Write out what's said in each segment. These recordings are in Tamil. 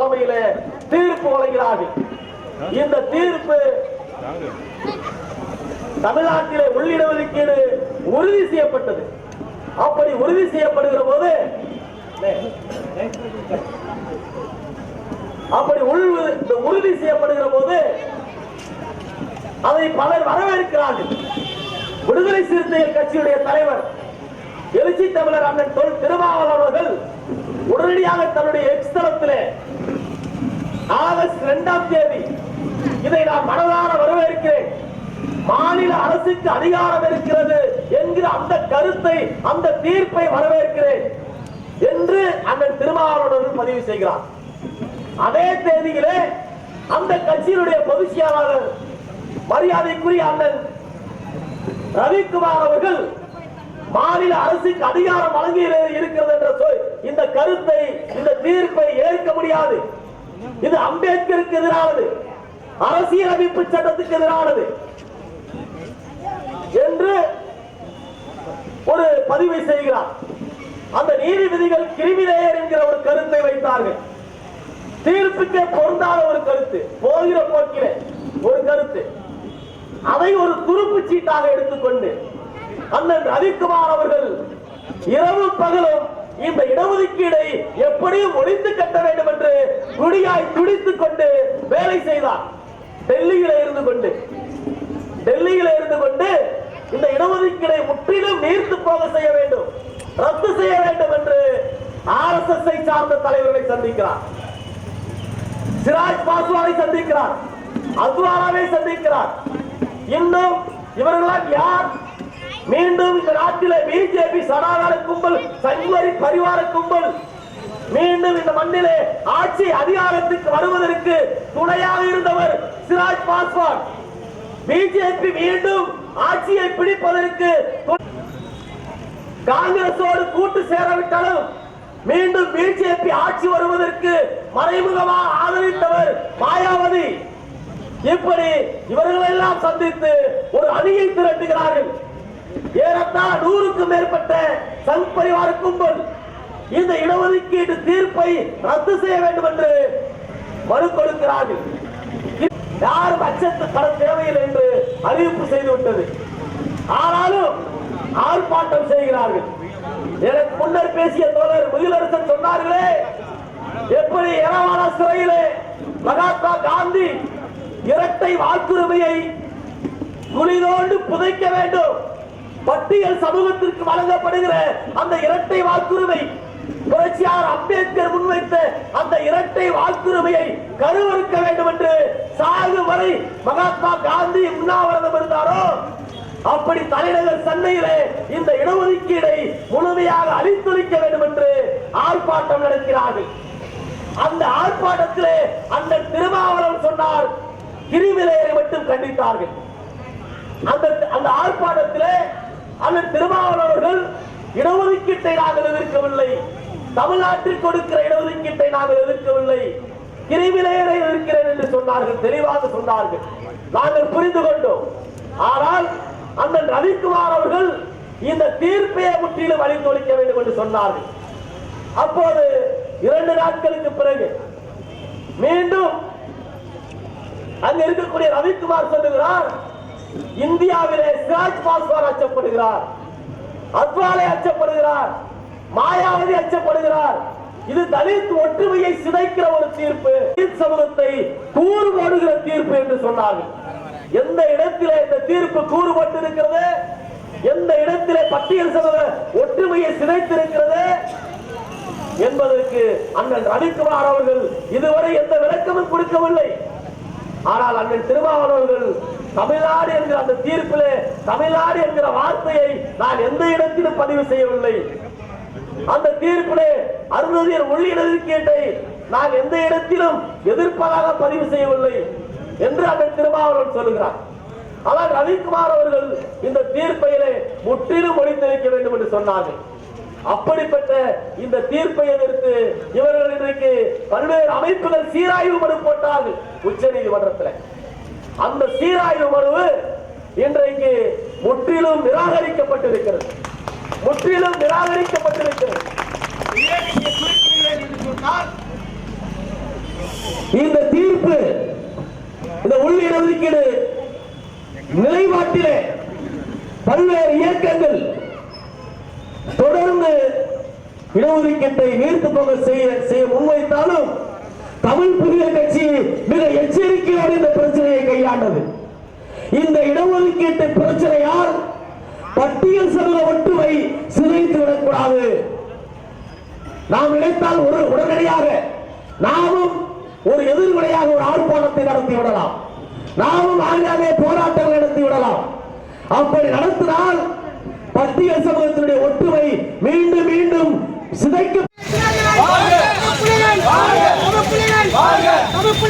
தலைமையில தீர்ப்பு வழங்கினார்கள். இந்த தீர்ப்பு தமிழ்நாட்டிலே உள்ளிடஒதுக்கீடு உறுதி செய்யப்பட்டது. அப்படி உறுதி செய்யப்படுகிற போது அப்படி உறுதி செய்யப்படுகிற போது அதை பலர் வரவேற்கிறார்கள். விடுதலை சிறுத்தைகள் கட்சியுடைய தலைவர் எழுச்சி தமிழர் அண்ணன் தொல் திருமாவளவர்கள் உடனடியாக தன்னுடைய எக்ஸ்தலத்திலே இரண்டாம் தேதி இதை நான் மனதார வரவேற்கிறேன். மாநில அரசுக்கு அதிகாரம் இருக்கிறது என்கிற அந்த கருத்தை அந்த தீர்ப்பை வரவேற்கிறேன் என்று அண்ணன் திருமாவளவன் பதிவு செய்கிறார். அதே தேதியிலே அந்த கட்சியினுடைய பொதுச் செயலாளர் மரியாதைக்குரிய அண்ணன் ரவிக்குமார் அவர்கள் மாநில அரசுக்கு அதிகாரம் வழங்கி இருக்கிறது என்ற சொல் இந்த கருத்தை இந்த தீர்ப்பை ஏற்க முடியாது. இது அம்பேத்கருக்கு எதிரானது. அரசியலமைப்பு சட்டத்துக்கு எதிரானது. என்று ஒரு பதிவை செய்கிறார். அந்த நீதிபதிகள் கிரிமினேயர் என்கிற ஒரு கருத்தை வைத்தார்கள். தீர்ப்புக்கே பொருந்தாத ஒரு கருத்து போகிற போக்கிலே ஒரு கருத்து. அதை ஒரு துருப்பு சீட்டாக எடுத்துக்கொண்டு அண்ணன் ரவிக்குமார் அவர்கள் இரவு பகலும் இந்த இடஒதுக்கீடை எப்படியும் ஒழித்து கட்ட வேண்டும் என்று குடியாய் துடித்துக் கொண்டு வேலை செய்தார். டெல்லியில இருந்து கொண்டு. டெல்லியில இருந்து கொண்டு இந்த இடஒதுக்கீடை முற்றிலும் நீர்த்து போக செய்ய வேண்டும். ரத்து செய்ய வேண்டும் என்று ஆர் எஸ் எஸ் சார்ந்த தலைவர்களை சந்திக்கிறார். சிராஜ் பாஸ்வானை சந்திக்கிறார். அத்வாராவை சந்திக்கிறார். இன்னும் இவர்களால் யார் மீண்டும் இந்த நாட்டில் பிஜேபி சனாதன கும்பல் சங்வரி பரிவார கும்பல். மீண்டும் இந்த மண்ணிலே ஆட்சி அதிகாரத்துக்கு வருவதற்கு துணையாக இருந்தவர் சிராஜ் பாஸ்வான். பிஜேபி மீண்டும் ஆட்சியை பிடிப்பதற்கு காங்கிரஸோடு காங்கிரசோடு கூட்டு சேரவிட்டாலும் மீண்டும் பிஜேபி ஆட்சி வருவதற்கு மறைமுகமாக ஆதரித்தவர் மாயாவதி. இப்படி இவர்களெல்லாம் சந்தித்து ஒரு அணியை திரட்டுகிறார்கள். ஏறத்தாழ நூறுக்கும் மேற்பட்ட சங் பரிவார கும்பல் இந்த இடஒதுக்கீட்டு தீர்ப்பை ரத்து செய்ய வேண்டும் என்று மனு கொடுக்கிறார்கள். யாரும் அச்சத்து பட தேவையில்லை என்று அறிவிப்பு செய்துவிட்டது ஆனாலும் ஆர்ப்பாட்டம் செய்கிறார்கள். எனக்கு முன்னர் பேசிய தோழர் முகிலரசன் சொன்னார்களே எப்படி ஏராளமான சிறையிலே மகாத்மா காந்தி இரட்டை வாக்குரிமையை குளிதோண்டு புதைக்க வேண்டும்? பட்டியல் சமூகத்திற்கு வழங்கப்படுகிற அந்த இரட்டை வாக்குரிமை புரட்சியாளர் அம்பேத்கர் முன்வைத்த அந்த இரட்டை வாக்குரிமையை கருவறுக்க வேண்டும் என்று சாகு வரை மகாத்மா காந்தி உண்ணாவிரதம் இருந்தாரோ? அப்படி தலைநகர் சென்னையிலே இந்த இடஒதுக்கீடை முழுமையாக அழித்தொழிக்க வேண்டும் என்று ஆர்ப்பாட்டம் நடக்கிறார்கள் அந்த ஆர்ப்பாட்டத்திலே அந்த திருமாவளவன் சொன்னார் கிரிமிலையை மட்டும் கண்டித்தார்கள். அந்த அந்த ஆர்ப்பாட்டத்திலே அந்த திருமாவளவர்கள் இடஒதுக்கீட்டை நாங்கள் எதிர்க்கவில்லை. தமிழ்நாட்டில் கொடுக்கிற இடஒதுக்கீட்டை நாங்கள் எதிர்க்கவில்லை. கிரிமிலேயரை எதிர்க்கிறேன் என்று சொன்னார்கள் தெளிவாக சொன்னார்கள். நாங்கள் புரிந்து கொண்டோம். ஆனால் அண்ணன் ரவிக்குமார் அவர்கள் இந்த தீர்ப்பையை முற்றிலும் அழித்தொழிக்க வேண்டும் என்று சொன்னார்கள். அப்போது இரண்டு நாட்களுக்கு பிறகு மீண்டும் அங்க இருக்கக்கூடிய ரவிக்குமார் சொல்லுகிறார் இந்தியாவிலே சிராஜ் பாஸ்வான் அச்சப்படுகிறார். அத்வாலே அச்சப்படுகிறார். மாயாவதி அச்சப்படுகிறார். இது தலித் ஒற்றுமையை சிதைக்கிற ஒரு தீர்ப்பு. சமூகத்தை கூறு போடுகிற தீர்ப்பு என்று சொன்னார்கள். எந்த இடத்திலே இந்த தீர்ப்பு கூறுபட்டு இருக்கிறது எந்த இடத்திலே பட்டியல் சமூக ஒற்றுமையை சிதைத்திருக்கிறது? என்பதற்கு அண்ணன் ரவிக்குமார் அவர்கள் இதுவரை எந்த விளக்கமும் கொடுக்கவில்லை. ஆனால் அண்ணன் திருமாவளவர்கள் தமிழ்நாடு என்கிற அந்த தீர்ப்பிலே தமிழ்நாடு என்கிற வார்த்தையை நான் எந்த இடத்திலும் பதிவு செய்யவில்லை. அந்த தீர்ப்பிலே அருந்ததியர் கேட்டை நான் எந்த இடத்திலும் எதிர்ப்பதாக பதிவு செய்யவில்லை என்று அந்த திருமாவளவன் சொல்லுகிறார். ஆனால் ரவிக்குமார் அவர்கள் இந்த தீர்ப்பையிலே முற்றிலும் ஒழித்திருக்க வேண்டும் என்று சொன்னார்கள். அப்படிப்பட்ட இந்த தீர்ப்பை எதிர்த்து இவர்கள் இன்றைக்கு பல்வேறு அமைப்புகள் சீராய்வு மனு போட்டார்கள் உச்ச நீதிமன்றத்தில். அந்த சீராய்வு மனு இன்றைக்கு முற்றிலும் நிராகரிக்கப்பட்டிருக்கிறது. முற்றிலும் நிராகரிக்கப்பட்டிருக்கிறது. ஏன் இங்கே இந்த தீர்ப்பு இந்த உள் இடஒதுக்கீடு நிலைப்பாட்டிலே பல்வேறு இயக்கங்கள் தொடர்ந்து இடஒதுக்கீட்டை நீர்த்து போக செய்ய செய்ய முன்வைத்தாலும் தமிழ் புதிய கட்சி மிக எச்சரிக்கையோடு இந்த பிரச்சனையை கையாண்டது. இந்த இடஒதுக்கீட்டு பிரச்சனையால் பட்டியல் சமூக ஒட்டுமை சிதைத்து விடக்கூடாது. நாம் நினைத்தால் ஒரு உடனடியாக நாமும் ஒரு எதிர்வினையாக ஒரு ஆர்ப்பாட்டத்தை நடத்தி விடலாம். நாமும் ஆங்காங்கே போராட்டங்கள் நடத்தி விடலாம். அப்படி நடத்தினால் பட்டியல் சமூகத்தினுடைய ஒற்றுமை மீண்டும் மீண்டும் சிதைக்க தமிழ்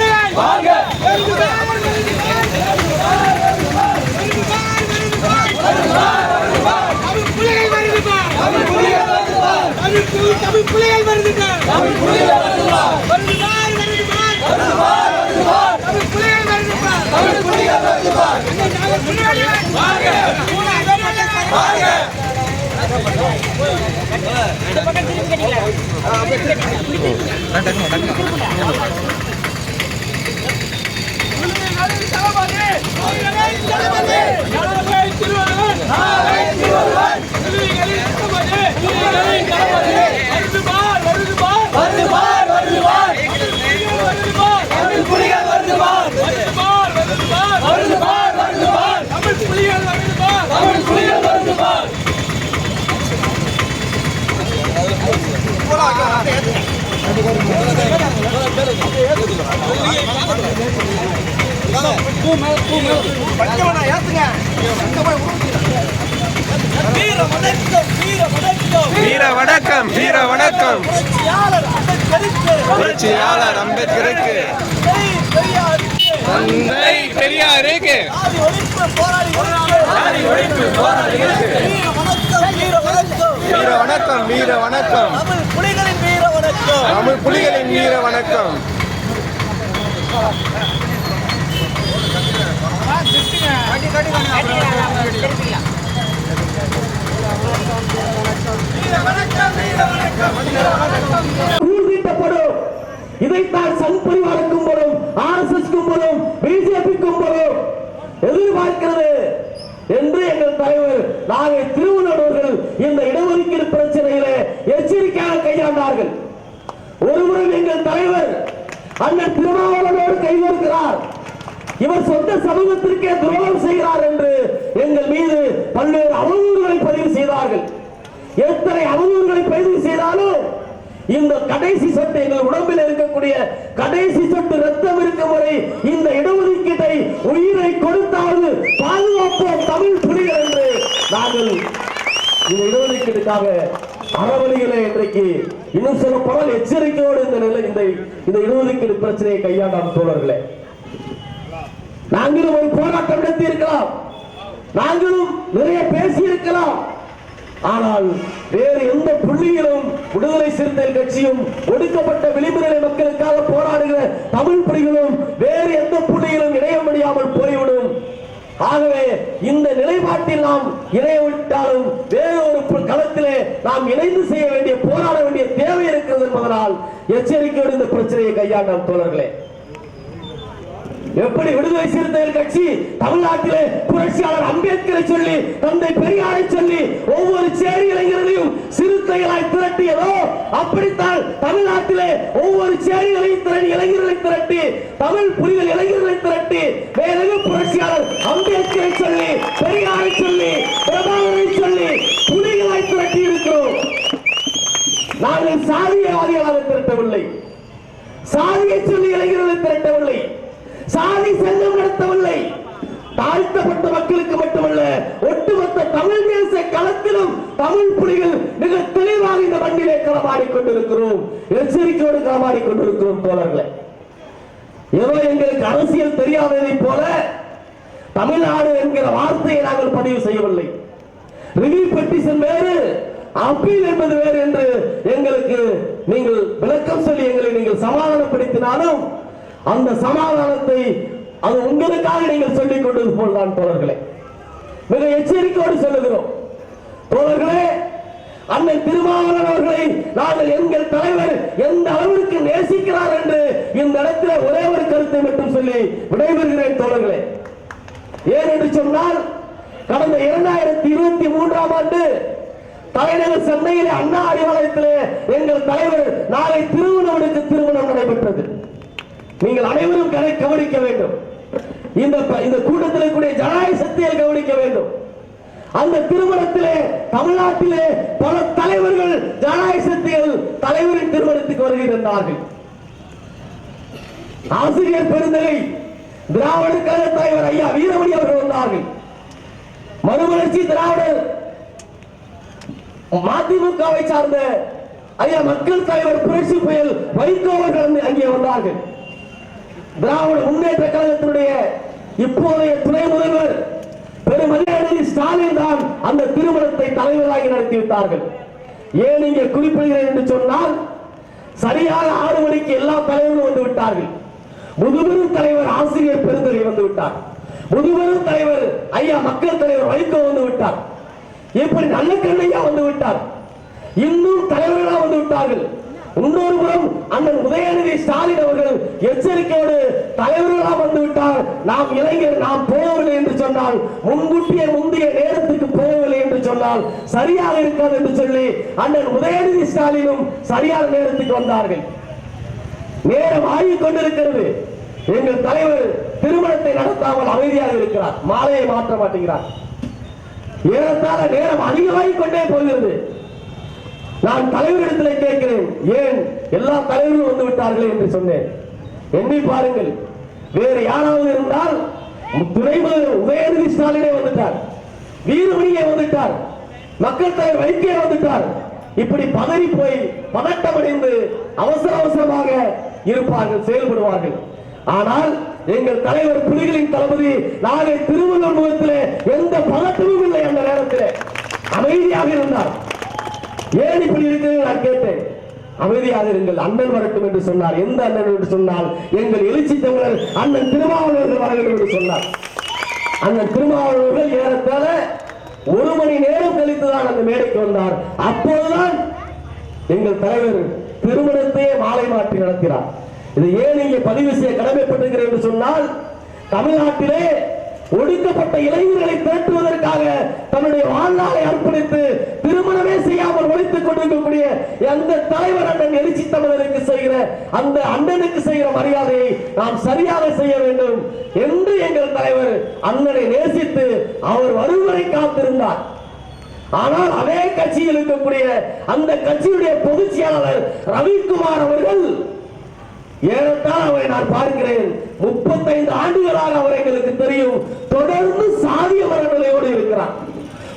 புலிகள் வருதுங்க தமிழ் புலிகள் வருதுங்க வருதுவார் வருதுவார் வருதுவார் தமிழ் புலிகள் வருதுங்க தமிழ் வருது பார் வருது பார்! வருது வருதுவார் வாங்க வாங்க வீர வணக்கம் வீர வணக்கம். புரட்சியாளர் அம்பேத்கருக்கு. தந்தை பெரியாருக்கு. வீர வணக்கம் வீர வணக்கம். புலிகளின் வீர வணக்கம். தமிழ் புலிகளின் வீர வணக்கம். கூர்தீட்டப்படும் இதைத்தான் சங் பரிவாருக்கும் போதும் ஆர் எஸ் எஸ் போதும் பிஜேபிக்கும் போதும் எதிர்பார்க்கிறது என்று எங்கள் தலைவர் நாகை திருவள்ளுவர்கள் இந்த இடஒதுக்கீடு பிரச்சனையிலே எச்சரிக்கையாக கையாண்டார்கள். ஒருபுறம் எங்கள் தலைவர் அண்ணன் திருமாவளவோடு கைகோர்க்கிறார். இவர் சொந்த சமூகத்திற்கே துரோகம் செய்கிறார் என்று எங்கள் மீது பல்வேறு அவதூறுகளை பதிவு செய்தார்கள். எத்தனை அவதூறுகளை பதிவு செய்தாலும் இந்த கடைசி சொட்டு எங்கள் உடம்பில் இருக்கக்கூடிய கடைசி சொட்டு ரத்தம் இருக்கும் வரை இந்த இடஒதுக்கீட்டை உயிரை கொடுத்தாவது பாதுகாப்போம் தமிழ் புலிகள் என்று நாங்கள் இந்த இடஒதுக்கீட்டுக்காக அறவழிகளை இன்றைக்கு இன்னும் சொல்ல எச்சரிக்கையோடு இந்த நிலை இந்த இந்த இடஒதுக்கீடு பிரச்சனையை கையாண்டாம் தோழர்களே. நாங்களும் ஒரு போராட்டம் நடத்தி இருக்கலாம் நாங்களும் நிறைய பேசி இருக்கலாம் ஆனால் வேறு எந்த புள்ளியிலும் விடுதலை சிறுத்தைகள் கட்சியும் ஒடுக்கப்பட்ட விளிம்புநிலை மக்களுக்காக போராடுகிற தமிழ் புலிகளும் வேறு எந்த புள்ளியிலும் இணைய முடியாமல் போய்விடும். ஆகவே இந்த நிலைப்பாட்டில் நாம் இணையவிட்டாலும் வேறு ஒரு களத்திலே நாம் இணைந்து செய்ய வேண்டிய போராட வேண்டிய தேவை இருக்கிறது என்பதனால் எச்சரிக்கையோடு இந்த பிரச்சனையை கையாண்டாம் தோழர்களே. எப்படி விடுதலை சிறுத்தைகள் கட்சி தமிழ்நாட்டிலே புரட்சியாளர் அம்பேத்கரை சொல்லி தந்தை பெரியாரை சொல்லி ஒவ்வொரு சேரி இளைஞர்களையும் சிறுத்தைகளாய் திரட்டியதோ அப்படித்தான் தமிழ்நாட்டிலே ஒவ்வொரு சேரிகளையும் திரட்டி இளைஞர்களை திரட்டி தமிழ் புலிகள் இளைஞர்களை திரட்டி வேறு புரட்சியாளர் அம்பேத்கரை சொல்லி பெரியாரை சொல்லி பிரபாகரை சொல்லி புலிகளாய் திரட்டி இருக்கிறோம் நாங்கள் சாதியவாதிகளாக திரட்டவில்லை. சாதியை சொல்லி இளைஞர்களை திரட்டவில்லை. சாதி சங்கம் நடத்தவில்லை. தாழ்த்தப்பட்ட மக்களுக்கு மட்டுமல்ல ஒட்டுமொத்த தமிழ் தேச களத்திலும் தமிழ் புலிகள் மிக தெளிவாக இந்த மண்ணிலே களமாடி கொண்டிருக்கிறோம் எச்சரிக்கையோடு களமாடி கொண்டிருக்கிறோம் தோழர்களே. ஏதோ எங்களுக்கு அரசியல் தெரியாததை போல தமிழ்நாடு என்கிற வார்த்தையை நாங்கள் பதிவு செய்யவில்லை. ரிவ்யூ பெட்டிஷன் வேறு அப்பீல் என்பது வேறு என்று எங்களுக்கு நீங்கள் விளக்கம் சொல்லி எங்களை நீங்கள் சமாதானப்படுத்தினாலும் அந்த சமாதானத்தை அது உங்களுக்காக நீங்கள் சொல்லிக் கொண்டது போல்தான் தோழர்களே. மிக எச்சரிக்கையோடு சொல்லுகிறோம். தோழர்களே அன்னை திருமாவளவன் அவர்களை நாங்கள் எங்கள் தலைவர் எந்த அளவிற்கு நேசிக்கிறார் என்று இந்த இடத்துல ஒரே ஒரு கருத்தை மட்டும் சொல்லி விடைபெறுகிறேன் தோழர்களே. ஏன் என்று சொன்னால் கடந்த இரண்டாயிரத்தி இருபத்தி மூன்றாம் ஆண்டு தலைநகர் சென்னையில் அண்ணா அறிவாலயத்தில் எங்கள் தலைவர் நாளை திருமணவனுக்கு திருமணம் நீங்கள் அனைவரும் கதை கவனிக்க வேண்டும். இந்த இந்த கூட்டத்தில் கூடிய ஜனநாயக சக்தியை கவனிக்க வேண்டும். அந்த திருமணத்திலே தமிழ்நாட்டிலே பல தலைவர்கள் ஜனநாயக சக்திகள் தலைவரின் திருமணத்துக்கு வருகின்றார்கள் ஆசிரியர் பெருந்தகை திராவிட கழக தலைவர் ஐயா வீரமணி அவர்கள் வந்தார்கள். மறுமலர்ச்சி திராவிடர் மதிமுகவை சார்ந்த ஐயா மக்கள் தலைவர் புரட்சி புயல் வைகோ அவர்கள் வந்து அங்கே வந்தார்கள். திராவிட முன்னேற்ற கழகத்தினுடைய இப்போதைய துணை முதல்வர் பெருமதியானது ஸ்டாலின் தான் அந்த திருமணத்தை தலைவராகி நடத்திவிட்டார்கள். ஏன் இங்கே குறிப்பிடுகிறேன் என்று சொன்னால் சரியாக ஆறு மணிக்கு எல்லா தலைவரும் வந்து விட்டார்கள். முதுபெரும் தலைவர் ஆசிரியர் பெருந்தகை வந்து விட்டார். முதுபெரும் தலைவர் ஐயா மக்கள் தலைவர் வைகோ வந்து விட்டார். இப்படி நல்ல கண்ணையா வந்து விட்டார். இன்னும் தலைவர்களா வந்து விட்டார்கள். இன்னொரு புறம் அண்ணன் உதயநிதி ஸ்டாலின் அவர்கள் எச்சரிக்கையோடு தலைவர்களா வந்துவிட்டால் நாம் இளைஞர் நாம் போகவில்லை என்று சொன்னால் முன்கூட்டிய முந்தைய நேரத்துக்கு போகவில்லை என்று சொன்னால் சரியாக இருக்காது என்று சொல்லி அண்ணன் உதயநிதி ஸ்டாலினும் சரியான நேரத்துக்கு வந்தார்கள். நேரம் ஆகிக் கொண்டிருக்கிறது. எங்கள் தலைவர் திருமணத்தை நடத்தாமல் அமைதியாக இருக்கிறார். மாலையை மாற்ற மாட்டேங்கிறார். ஏறத்தாழ நேரம் அதிகமாகிக் கொண்டே போகிறது. நான் தலைவரிடத்தில் கேட்கிறேன் ஏன் எல்லா தலைவர்களும் வந்து விட்டார்கள்? என்று சொன்னேன். எண்ணி பாருங்கள் வேறு யாராவது இருந்தால் துணை முதல்வர் உதயநிதி ஸ்டாலினே வந்துட்டார் வீரமணியே வந்துட்டார் மக்கள் தலைவர் வைத்தியே வந்துட்டார். இப்படி பதறி போய் பதட்டமடைந்து அவசர அவசரமாக இருப்பார்கள் செயல்படுவார்கள். ஆனால் எங்கள் தலைவர் புலிகளின் தளபதி நாளை திருவள்ளுவர் முகத்தில் எந்த பதட்டமும் இல்லை அந்த நேரத்தில். அமைதியாக இருந்தார். ஏன் இப்படி இருக்கிறது நான் கேட்டேன். அமைதியாக இருங்கள் அண்ணன் வரட்டும் என்று சொன்னார். எந்த அண்ணன் என்று சொன்னால் எங்கள் எழுச்சி தமிழர் அண்ணன் திருமாவளவர்கள் வர வேண்டும் என்று சொன்னார். அண்ணன் திருமாவளவர்கள் ஏறத்தால ஒரு மணி நேரம் கழித்துதான் அந்த மேடைக்கு வந்தார். அப்போதுதான் எங்கள் தலைவர் திருமணத்தையே மாலை மாற்றி நடத்தினார். இது ஏன் இங்கே பதிவு செய்ய கடமைப்பட்டிருக்கிறேன் என்று சொன்னால் தமிழ்நாட்டிலே ஒடுக்கப்பட்ட இளைஞர்களை திரட்டுவதற்காக தன்னுடைய வாழ்நாளை அர்ப்பணித்து திருமணமே செய்யாமல் ஒழித்துக் கொண்டிருக்கக்கூடிய அந்த தலைவர் அண்ணன் எழுச்சி தமிழருக்கு செய்கிற அந்த அண்ணனுக்கு செய்கிற மரியாதையை நாம் சரியாக செய்ய வேண்டும் என்று எங்கள் தலைவர் அண்ணனை நேசித்து அவர் வருவரை காத்திருந்தார். ஆனால் அதே கட்சியில் இருக்கக்கூடிய அந்த கட்சியுடைய பொதுச் செயலாளர் ரவிக்குமார் அவர்கள் ஏறத்தாழ அவரை நான் பார்க்கிறேன். முப்பத்தைந்து ஆண்டுகளாக அவர் எங்களுக்கு தெரியும். தொடர்ந்து சாதிய மரநிலையோடு இருக்கிறார்.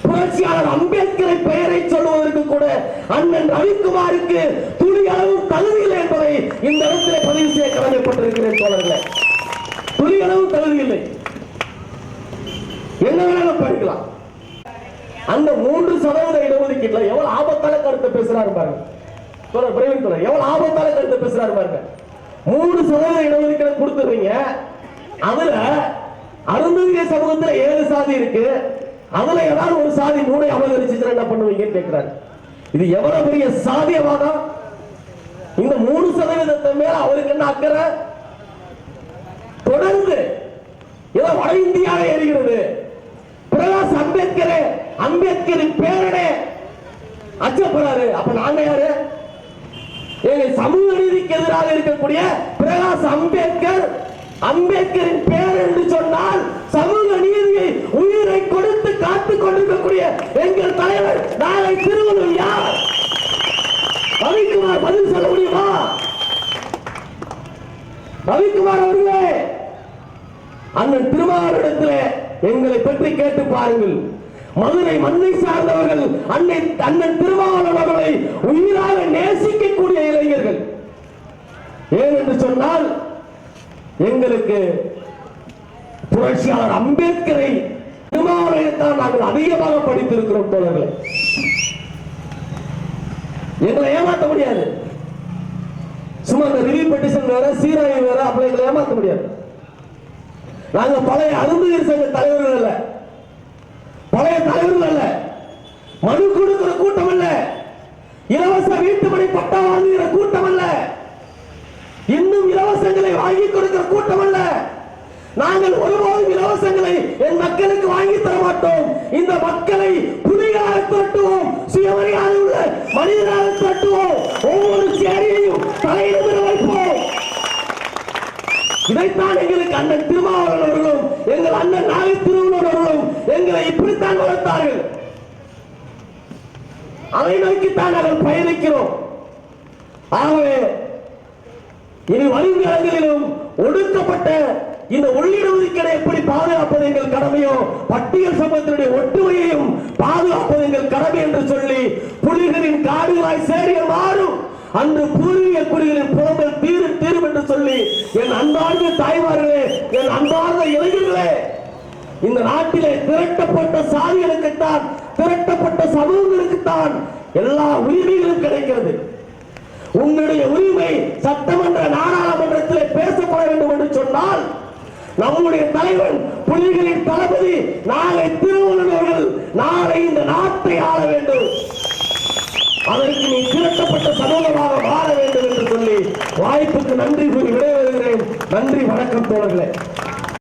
புரட்சியாளர் அம்பேத்கரை பெயரை சொல்வதற்கு கூட அண்ணன் ரவிக்குமாருக்கு துளி அளவு தகுதி இல்லை என்பதை இந்த இடத்திலே பதிவு செய்ய கடமைப்பட்டிருக்கிறேன் தோழர்களே. துளி அளவு தகுதி இல்லை. என்ன வேணாலும் படிக்கலாம் அந்த மூன்று சதவீத இடஒதுக்கீட்டுல எவ்வளவு ஆபத்தால கருத்தை பேசுறாரு பாருங்க. தோழர் பிரவீன் தோழர் எவ்வளவு ஆபத்தால கருத்தை பேசுறாரு பாருங்க. மூணு சதவீத இடஒதுக்கீடு கொடுத்துறீங்க அதுல அருந்ததிய சமூகத்துல ஏழு சாதி இருக்கு. அதுல ஏதாவது ஒரு சாதி மூணை அபகரிச்சுச்சுன்னா என்ன பண்ணுவீங்கன்னு கேட்கிறாரு. இது எவ்வளவு பெரிய சாதியவாதம்? இந்த மூணு சதவீதத்தை மேல அவருக்கு என்ன அக்கறை? தொடர்ந்து ஏதோ வட இந்தியாவே எரிகிறது பிரகாஷ் அம்பேத்கரே அம்பேத்கரின் பேரனே அச்சப்படுறாரு. அப்ப நாங்க யாரு? ஏங்க சமூக நீதிக்கு எதிராக இருக்கக்கூடிய பிரகாஷ் அம்பேத்கர் அம்பேத்கரின் பேர் என்று சொன்னால் சமூக நீதியை உயிரை கொடுத்து காத்துக் கொண்டிருக்கக்கூடிய எங்கள் தலைவர் நாளை திருவள்ளுவர் யார்? ரவிக்குமார் பதில் சொல்ல முடியுமா? ரவிக்குமார் அவர்களே அண்ணன் திருமாவளவனிடத்திலே எங்களை பற்றி கேட்டு பாருங்கள். மதுரை மண்ணை சார்ந்தவர்கள் அன்னை அண்ணன் திருமாவளவன் அவர்களை உயிராக நேசிக்கக்கூடிய இளைஞர்கள். ஏன் என்று சொன்னால் எங்களுக்கு புரட்சியாளர் அம்பேத்கரை திருமாவளையத்தான் நாங்கள் அதிகமாக படித்திருக்கிறோம் தோழர்களே. எங்களை ஏமாற்ற முடியாது. சும்மா இந்த ரிவ்யூ பெட்டிஷன் வேற சீராய்வு வேற அப்படி எங்களை ஏமாற்ற முடியாது. நாங்கள் பழைய அருந்ததியர் சங்க தலைவர்கள் இல்லை பழைய தலைவர்கள் அல்ல. மனு கொடுக்கிற கூட்டம் அல்ல. இலவச வீட்டுமனை பட்டா வாங்குகிற கூட்டம் அல்ல. இன்னும் இலவசங்களை வாங்கி கொடுக்கிற கூட்டம் அல்ல. நாங்கள் ஒருபோதும் இலவசங்களை என் மக்களுக்கு வாங்கி தர மாட்டோம். இந்த மக்களை புலிகளாக திரட்டுவோம். சுயமரியாதை உள்ள மனிதனாக திரட்டுவோம். ஒவ்வொரு சேரியையும் தலையிட வைப்போம். இதைத்தான் எங்களுக்கு அண்ணன் திருமாவளவன் அவர்களும் எங்கள் அண்ணன் நாக எங்களை இப்படித்தான் வளர்த்தார்கள். அதை நோக்கித்தான் நாங்கள் பயணிக்கிறோம். ஆகவே இனி வருங்காலங்களிலும் ஒடுக்கப்பட்ட இந்த உள்ளிட எப்படி பாதுகாப்பது எங்கள் கடமையோ பட்டியல் சமூகத்தினுடைய ஒற்றுமையையும் பாதுகாப்பது எங்கள் கடமை என்று சொல்லி புலிகளின் காடுகளாய் சேரிய மாறும். அன்று பூர்வீக குடிகளின் புலம்பல் தீரும் தீரும் என்று சொல்லி என் அன்பார்ந்த தாய்மார்களே என் அன்பார்ந்த இளைஞர்களே இந்த நாட்டிலே திரட்டப்பட்ட சாதிகளுக்குத்தான் திரட்டப்பட்ட சமூகங்களுக்குத்தான் எல்லா உரிமைகளும் கிடைக்கிறது. உன்னுடைய உரிமை சட்டமன்ற நாடாளுமன்றத்தில் பேசப்பட வேண்டும் என்று சொன்னால் நம்முடைய தலைவன் புலிகளின் தளபதி நாளை திருவள்ளுவர்கள் நாளை இந்த நாட்டை ஆள வேண்டும். அதற்கு நீ திரட்டப்பட்ட சமூகமாக மாற வேண்டும் என்று சொல்லி வாய்ப்புக்கு நன்றி கூறி விடைபெறுகிறேன். நன்றி வணக்கம் தோழர்களே.